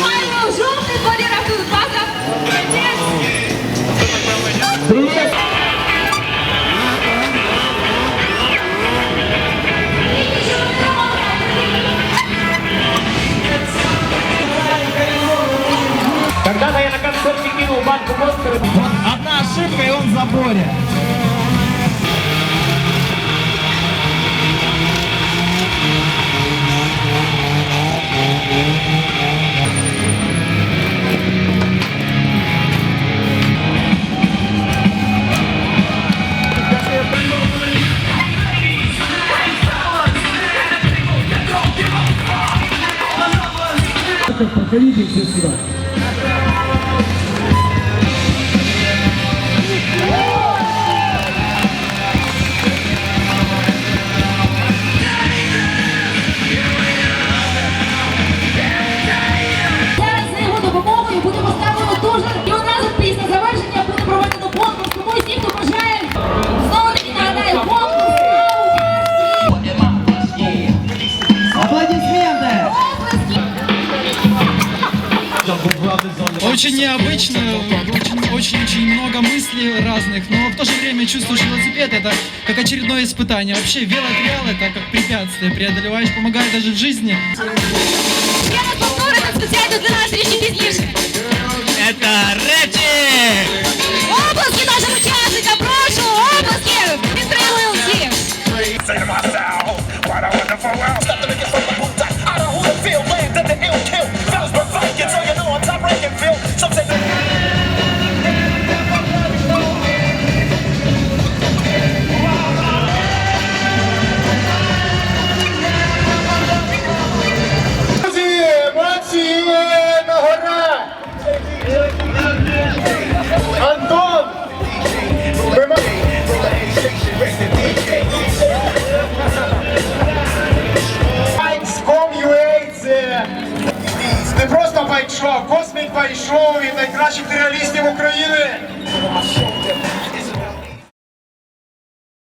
Маємо жовтий колір ласка. Привет! Когда-то я на концерте кинул банку монстров. Вот одна ошибка, и он в заборе. महाराष्ट्राच्या पातळीत यशस्वी व्हा Очень необычно, очень-очень много мыслей разных, но в то же время чувствуешь велосипед это как очередное испытание. Вообще велотриал это как препятствие преодолеваешь, помогает даже в жизни. Я Космій пайшов, Космій пайшов від найкращих реалістів України.